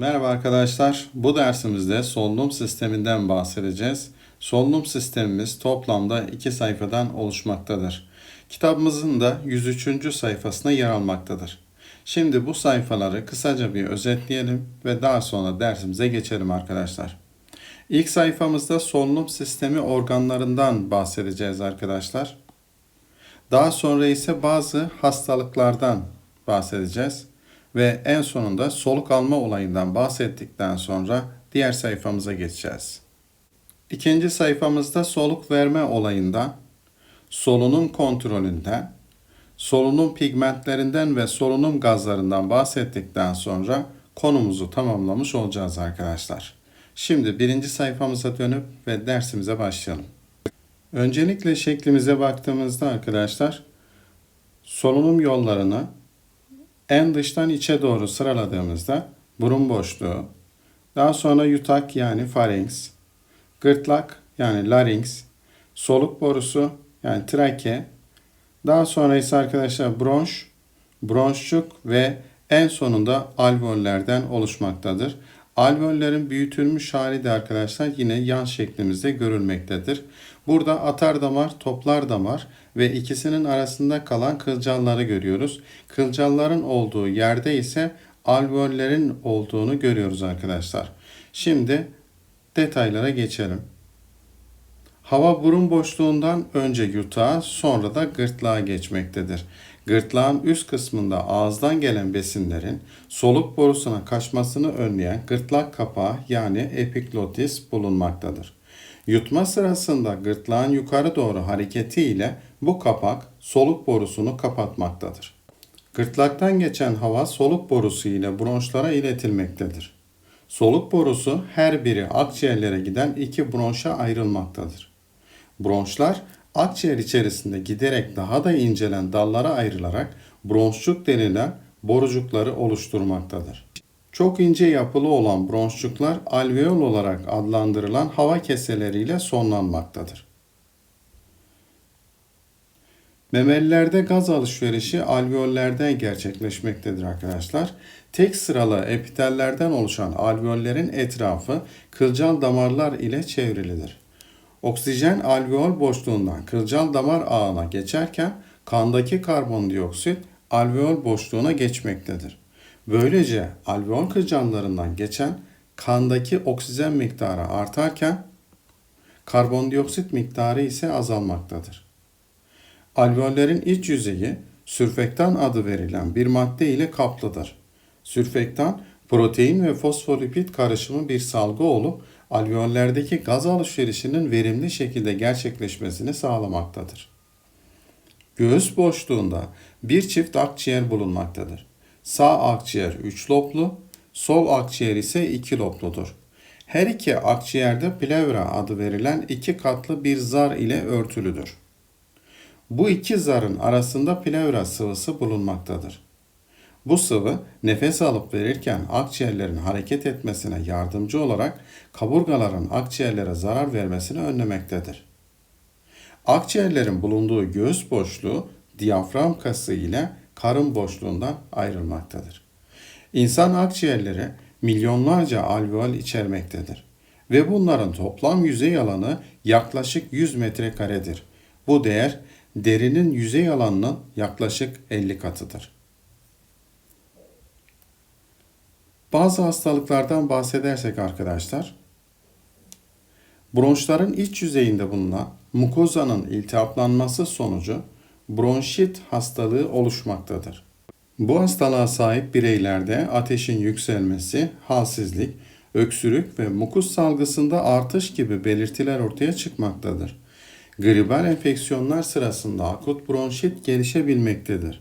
Merhaba arkadaşlar. Bu dersimizde solunum sisteminden bahsedeceğiz. Solunum sistemimiz toplamda iki sayfadan oluşmaktadır. Kitabımızın da 103. sayfasına yer almaktadır. Şimdi bu sayfaları kısaca bir özetleyelim ve daha sonra dersimize geçelim arkadaşlar. İlk sayfamızda solunum sistemi organlarından bahsedeceğiz arkadaşlar. Daha sonra ise bazı hastalıklardan bahsedeceğiz ve en sonunda soluk alma olayından bahsettikten sonra diğer sayfamıza geçeceğiz. İkinci sayfamızda soluk verme olayından, solunum kontrolünden, solunum pigmentlerinden ve solunum gazlarından bahsettikten sonra konumuzu tamamlamış olacağız arkadaşlar. Şimdi birinci sayfamıza dönüp ve dersimize başlayalım. Öncelikle şeklimize baktığımızda arkadaşlar solunum yollarını en dıştan içe doğru sıraladığımızda burun boşluğu, daha sonra yutak yani pharynx, gırtlak yani larynx, soluk borusu yani trake, daha sonra ise arkadaşlar bronş, bronşçuk ve en sonunda alveollerden oluşmaktadır. Alveollerin büyütülmüş hali de arkadaşlar yine yan şeklimizde görülmektedir. Burada atar damar, toplar damar ve ikisinin arasında kalan kılcalları görüyoruz. Kılcalların olduğu yerde ise alveollerin olduğunu görüyoruz arkadaşlar. Şimdi detaylara geçelim. Hava burun boşluğundan önce yutağa sonra da gırtlağa geçmektedir. Gırtlağın üst kısmında ağızdan gelen besinlerin soluk borusuna kaçmasını önleyen gırtlak kapağı yani epiglotis bulunmaktadır. Yutma sırasında gırtlağın yukarı doğru hareketi ile bu kapak soluk borusunu kapatmaktadır. Gırtlaktan geçen hava soluk borusu ile bronşlara iletilmektedir. Soluk borusu her biri akciğerlere giden iki bronşa ayrılmaktadır. Bronşlar akciğer içerisinde giderek daha da incelen dallara ayrılarak bronşçuk denilen borucukları oluşturmaktadır. Çok ince yapılı olan bronşçuklar alveol olarak adlandırılan hava keseleriyle sonlanmaktadır. Memelilerde gaz alışverişi alveollerden gerçekleşmektedir arkadaşlar. Tek sıralı epitellerden oluşan alveollerin etrafı kılcal damarlar ile çevrilidir. Oksijen alveol boşluğundan kılcal damar ağına geçerken kandaki karbondioksit alveol boşluğuna geçmektedir. Böylece alveol kılcallarından geçen kandaki oksijen miktarı artarken karbondioksit miktarı ise azalmaktadır. Alveollerin iç yüzeyi sürfektan adı verilen bir madde ile kaplıdır. Sürfektan protein ve fosfolipid karışımı bir salgı olup alveollerdeki gaz alışverişinin verimli şekilde gerçekleşmesini sağlamaktadır. Göğüs boşluğunda bir çift akciğer bulunmaktadır. Sağ akciğer 3 loblu, sol akciğer ise 2 lobludur. Her iki akciğerde plevra adı verilen iki katlı bir zar ile örtülüdür. Bu iki zarın arasında plevra sıvısı bulunmaktadır. Bu sıvı nefes alıp verirken akciğerlerin hareket etmesine yardımcı olarak kaburgaların akciğerlere zarar vermesini önlemektedir. Akciğerlerin bulunduğu göğüs boşluğu diyafram kası ile karın boşluğundan ayrılmaktadır. İnsan akciğerleri milyonlarca alveol içermektedir ve bunların toplam yüzey alanı yaklaşık 100 metrekaredir. Bu değer derinin yüzey alanının yaklaşık 50 katıdır. Bazı hastalıklardan bahsedersek arkadaşlar, bronşların iç yüzeyinde bulunan mukozanın iltihaplanması sonucu bronşit hastalığı oluşmaktadır. Bu hastalığa sahip bireylerde ateşin yükselmesi, halsizlik, öksürük ve mukus salgısında artış gibi belirtiler ortaya çıkmaktadır. Gribal enfeksiyonlar sırasında akut bronşit gelişebilmektedir.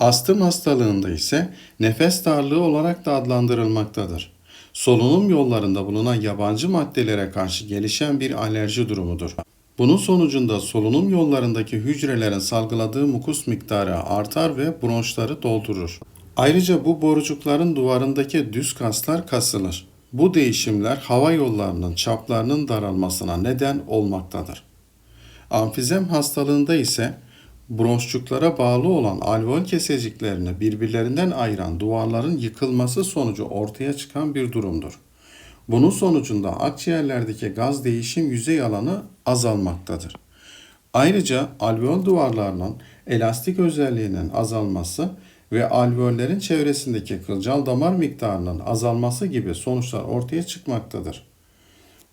Astım hastalığında ise nefes darlığı olarak da adlandırılmaktadır. Solunum yollarında bulunan yabancı maddelere karşı gelişen bir alerji durumudur. Bunun sonucunda solunum yollarındaki hücrelerin salgıladığı mukus miktarı artar ve bronşları doldurur. Ayrıca bu borucukların duvarındaki düz kaslar kasılır. Bu değişimler hava yollarının çaplarının daralmasına neden olmaktadır. Amfizem hastalığında ise bronşçuklara bağlı olan alveol keseciklerini birbirlerinden ayıran duvarların yıkılması sonucu ortaya çıkan bir durumdur. Bunun sonucunda akciğerlerdeki gaz değişim yüzey alanı azalmaktadır. Ayrıca alveol duvarlarının elastik özelliğinin azalması ve alveollerin çevresindeki kılcal damar miktarının azalması gibi sonuçlar ortaya çıkmaktadır.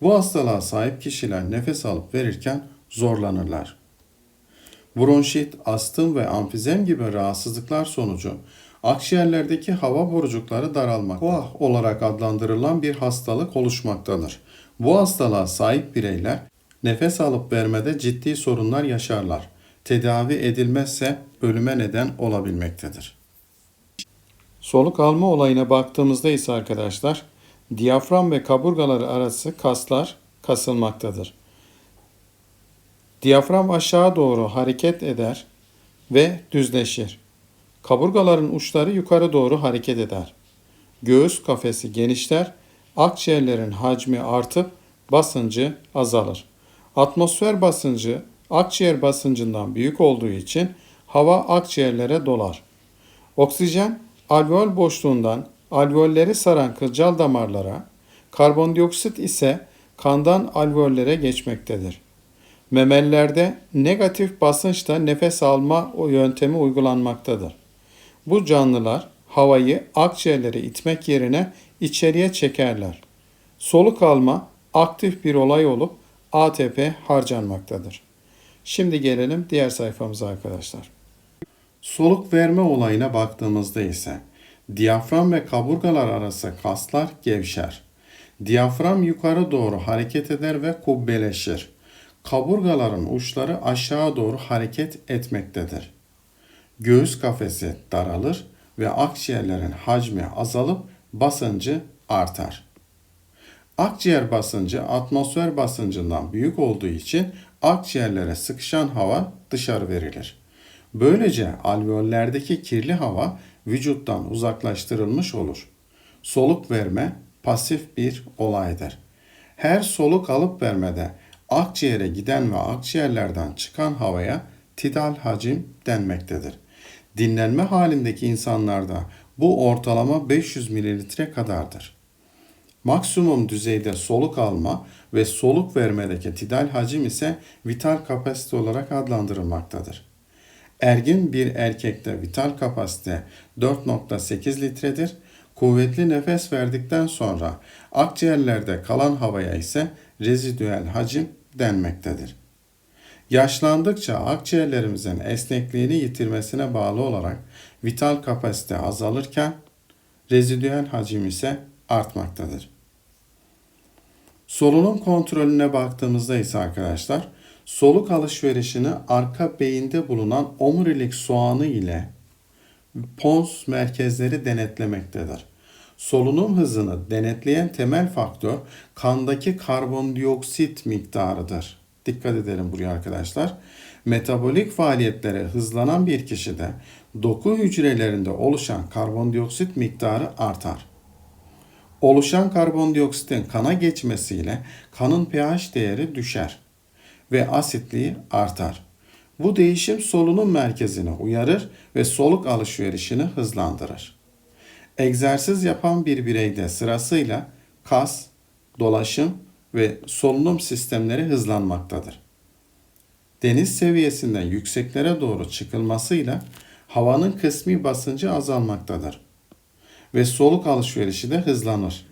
Bu hastalığa sahip kişiler nefes alıp verirken zorlanırlar. Bronşit, astım ve amfizem gibi rahatsızlıklar sonucu akciğerlerdeki hava borucukları daralmak koah olarak adlandırılan bir hastalık oluşmaktadır. Bu hastalığa sahip bireyler nefes alıp vermede ciddi sorunlar yaşarlar. Tedavi edilmezse ölüme neden olabilmektedir. Soluk alma olayına baktığımızda ise arkadaşlar diyafram ve kaburgaları arası kaslar kasılmaktadır. Diyafram aşağı doğru hareket eder ve düzleşir. Kaburgaların uçları yukarı doğru hareket eder. Göğüs kafesi genişler, akciğerlerin hacmi artıp basıncı azalır. Atmosfer basıncı akciğer basıncından büyük olduğu için hava akciğerlere dolar. Oksijen alveol boşluğundan alveolleri saran kılcal damarlara, karbondioksit ise kandan alveollere geçmektedir. Memellerde negatif basınçta nefes alma yöntemi uygulanmaktadır. Bu canlılar havayı akciğerlere itmek yerine içeriye çekerler. Soluk alma aktif bir olay olup ATP harcanmaktadır. Şimdi gelelim diğer sayfamıza arkadaşlar. Soluk verme olayına baktığımızda ise diyafram ve kaburgalar arası kaslar gevşer. Diyafram yukarı doğru hareket eder ve kubbeleşir. Kaburgaların uçları aşağı doğru hareket etmektedir. Göğüs kafesi daralır ve akciğerlerin hacmi azalıp basıncı artar. Akciğer basıncı atmosfer basıncından büyük olduğu için akciğerlere sıkışan hava dışarı verilir. Böylece alveollerdeki kirli hava vücuttan uzaklaştırılmış olur. Soluk verme pasif bir olaydır. Her soluk alıp vermede akciğere giden ve akciğerlerden çıkan havaya tidal hacim denmektedir. Dinlenme halindeki insanlarda bu ortalama 500 mililitre kadardır. Maksimum düzeyde soluk alma ve soluk vermedeki tidal hacim ise vital kapasite olarak adlandırılmaktadır. Ergin bir erkekte vital kapasite 4.8 litredir. Kuvvetli nefes verdikten sonra akciğerlerde kalan havaya ise rezidüel hacim denmektedir. Yaşlandıkça akciğerlerimizin esnekliğini yitirmesine bağlı olarak vital kapasite azalırken rezidüel hacim ise artmaktadır. Solunum kontrolüne baktığımızda ise arkadaşlar soluk alışverişini arka beyinde bulunan omurilik soğanı ile pons merkezleri denetlemektedir. Solunum hızını denetleyen temel faktör kandaki karbondioksit miktarıdır. Dikkat edelim buraya arkadaşlar. Metabolik faaliyetlere hızlanan bir kişide doku hücrelerinde oluşan karbondioksit miktarı artar. Oluşan karbondioksitin kana geçmesiyle kanın pH değeri düşer ve asitliği artar. Bu değişim solunum merkezini uyarır ve soluk alışverişini hızlandırır. Egzersiz yapan bir bireyde sırasıyla kas, dolaşım ve solunum sistemleri hızlanmaktadır. Deniz seviyesinden yükseklere doğru çıkılmasıyla havanın kısmi basıncı azalmaktadır ve soluk alışverişi de hızlanır.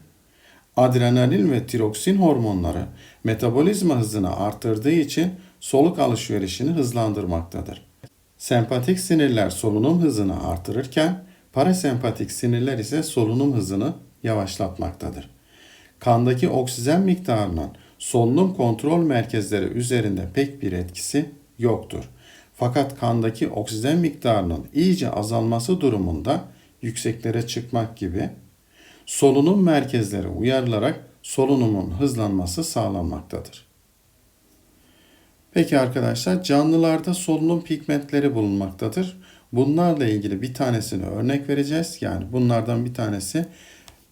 Adrenalin ve tiroksin hormonları metabolizma hızını artırdığı için soluk alışverişini hızlandırmaktadır. Sempatik sinirler solunum hızını artırırken parasempatik sinirler ise solunum hızını yavaşlatmaktadır. Kandaki oksijen miktarının solunum kontrol merkezleri üzerinde pek bir etkisi yoktur. Fakat kandaki oksijen miktarının iyice azalması durumunda yükseklere çıkmak gibi solunum merkezleri uyarılarak solunumun hızlanması sağlanmaktadır. Peki arkadaşlar canlılarda solunum pigmentleri bulunmaktadır. Bunlarla ilgili bir tanesini örnek vereceğiz. Yani bunlardan bir tanesi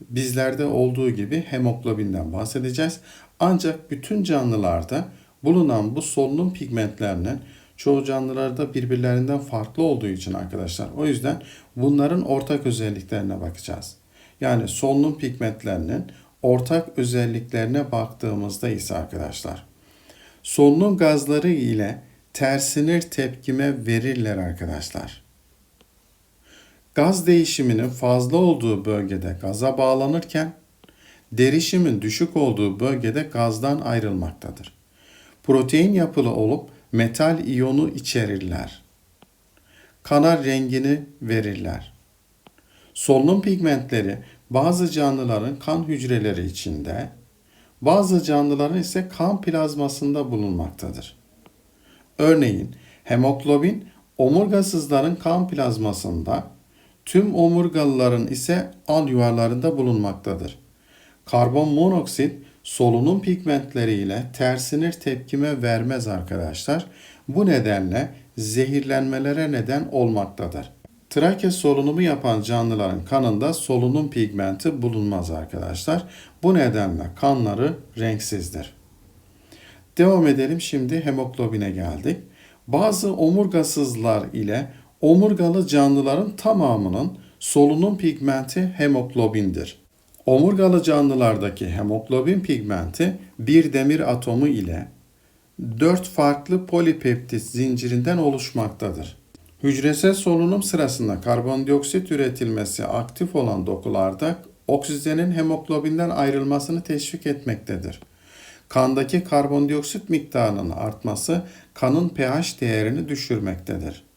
bizlerde olduğu gibi hemoglobinden bahsedeceğiz. Ancak bütün canlılarda bulunan bu solunum pigmentlerinin çoğu canlılarda birbirlerinden farklı olduğu için arkadaşlar. O yüzden bunların ortak özelliklerine bakacağız. Yani solunum pigmentlerinin ortak özelliklerine baktığımızda ise arkadaşlar solunum gazları ile tersinir tepkime verirler arkadaşlar. Gaz değişiminin fazla olduğu bölgede gaza bağlanırken derişimin düşük olduğu bölgede gazdan ayrılmaktadır. Protein yapılı olup metal iyonu içerirler. Kanar rengini verirler. Solunum pigmentleri bazı canlıların kan hücreleri içinde, bazı canlıların ise kan plazmasında bulunmaktadır. Örneğin hemoglobin omurgasızların kan plazmasında, tüm omurgalıların ise al yuvarlarında bulunmaktadır. Karbon monoksit solunum pigmentleriyle tersinir tepkime vermez arkadaşlar. Bu nedenle zehirlenmelere neden olmaktadır. Trake solunumu yapan canlıların kanında solunum pigmenti bulunmaz arkadaşlar. Bu nedenle kanları renksizdir. Devam edelim şimdi hemoglobine geldik. Bazı omurgasızlar ile omurgalı canlıların tamamının solunum pigmenti hemoglobindir. Omurgalı canlılardaki hemoglobin pigmenti bir demir atomu ile dört farklı polipeptit zincirinden oluşmaktadır. Hücresel solunum sırasında karbondioksit üretilmesi aktif olan dokularda oksijenin hemoglobinden ayrılmasını teşvik etmektedir. Kandaki karbondioksit miktarının artması kanın pH değerini düşürmektedir.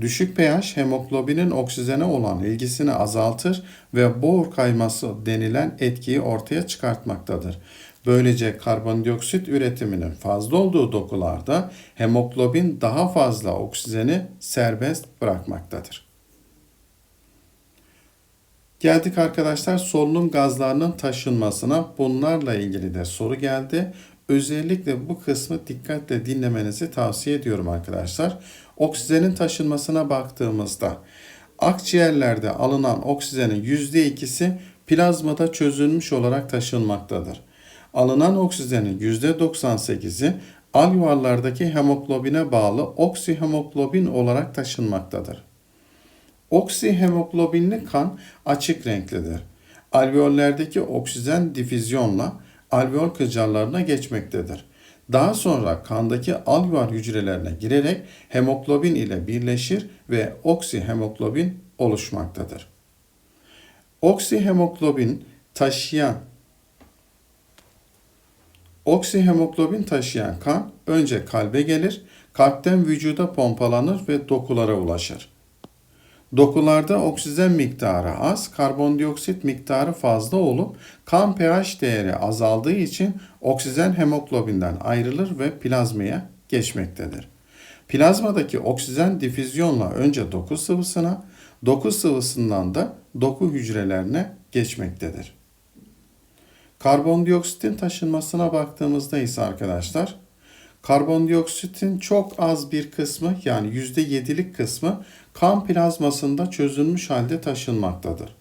Düşük pH hemoglobinin oksijene olan ilgisini azaltır ve boğur kayması denilen etkiyi ortaya çıkartmaktadır. Böylece karbondioksit üretiminin fazla olduğu dokularda hemoglobin daha fazla oksijeni serbest bırakmaktadır. Geldik arkadaşlar solunum gazlarının taşınmasına. Bunlarla ilgili de soru geldi. Özellikle bu kısmı dikkatle dinlemenizi tavsiye ediyorum arkadaşlar. Oksijenin taşınmasına baktığımızda akciğerlerde alınan oksijenin %2'si plazmada çözülmüş olarak taşınmaktadır. Alınan oksijenin %98'i alveolardaki hemoglobine bağlı oksihemoglobin olarak taşınmaktadır. Oksihemoglobinli kan açık renklidir. Alveollerdeki oksijen difüzyonla alveol kılcallarına geçmektedir. Daha sonra kandaki alveol hücrelerine girerek hemoglobin ile birleşir ve oksihemoglobin oluşmaktadır. Oksihemoglobin taşıyan Oksihemoglobin taşıyan kan önce kalbe gelir, kalpten vücuda pompalanır ve dokulara ulaşır. Dokularda oksijen miktarı az, karbondioksit miktarı fazla olup kan pH değeri azaldığı için oksijen hemoglobinden ayrılır ve plazmaya geçmektedir. Plazmadaki oksijen difüzyonla önce doku sıvısına, doku sıvısından da doku hücrelerine geçmektedir. Karbondioksitin taşınmasına baktığımızda ise arkadaşlar karbondioksitin çok az bir kısmı yani %7'lik kısmı kan plazmasında çözülmüş halde taşınmaktadır.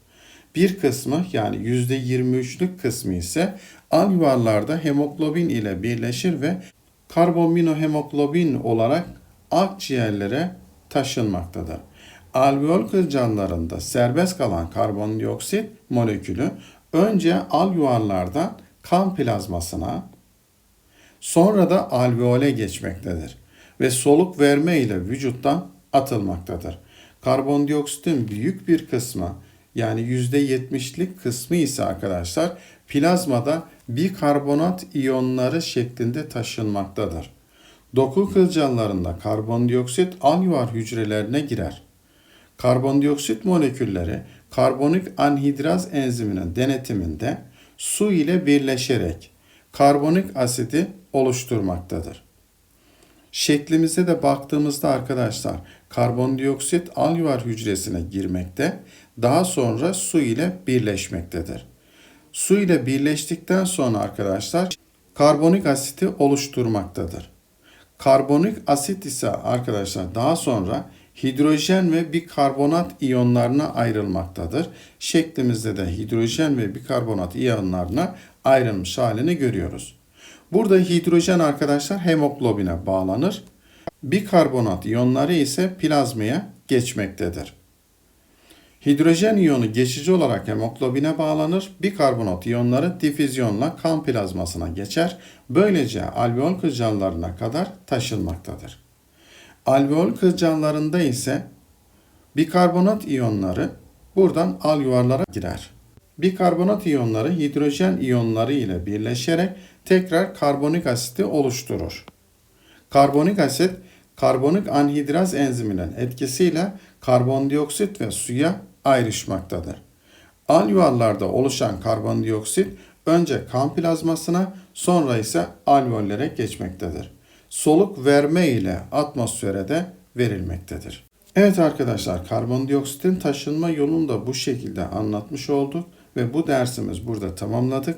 Bir kısmı yani %23'lük kısmı ise alveolarda hemoglobin ile birleşir ve karbaminohemoglobin olarak akciğerlere taşınmaktadır. Alveol kılcallarında serbest kalan karbondioksit molekülü önce alveollardan kan plazmasına sonra da alveole geçmektedir ve soluk verme ile vücuttan atılmaktadır. Karbondioksitin büyük bir kısmı yani %70'lik kısmı ise arkadaşlar plazmada bikarbonat iyonları şeklinde taşınmaktadır. Doku kılcallarında karbondioksit alveol hücrelerine girer. Karbondioksit molekülleri karbonik anhidraz enziminin denetiminde su ile birleşerek karbonik asidi oluşturmaktadır. Şeklimize de baktığımızda arkadaşlar karbondioksit alveol hücresine girmekte, daha sonra su ile birleşmektedir. Su ile birleştikten sonra arkadaşlar karbonik asiti oluşturmaktadır. Karbonik asit ise arkadaşlar daha sonra hidrojen ve bikarbonat iyonlarına ayrılmaktadır. Şeklimizde de hidrojen ve bikarbonat iyonlarına ayrılmış halini görüyoruz. Burada hidrojen arkadaşlar hemoglobine bağlanır. Bikarbonat iyonları ise plazmaya geçmektedir. Hidrojen iyonu geçici olarak hemoglobine bağlanır. Bikarbonat iyonları difüzyonla kan plazmasına geçer. Böylece alveol kılcallarına kadar taşınmaktadır. Alveol kılcallarında ise bikarbonat iyonları buradan alveolara girer. Bikarbonat iyonları hidrojen iyonları ile birleşerek tekrar karbonik asiti oluşturur. Karbonik asit karbonik anhidraz enziminin etkisiyle karbondioksit ve suya ayrışmaktadır. Alveollarda oluşan karbondioksit önce kan plazmasına sonra ise alveollere geçmektedir. Soluk verme ile atmosfere de verilmektedir. Evet arkadaşlar karbondioksitin taşınma yolunu da bu şekilde anlatmış olduk ve bu dersimiz burada tamamladık.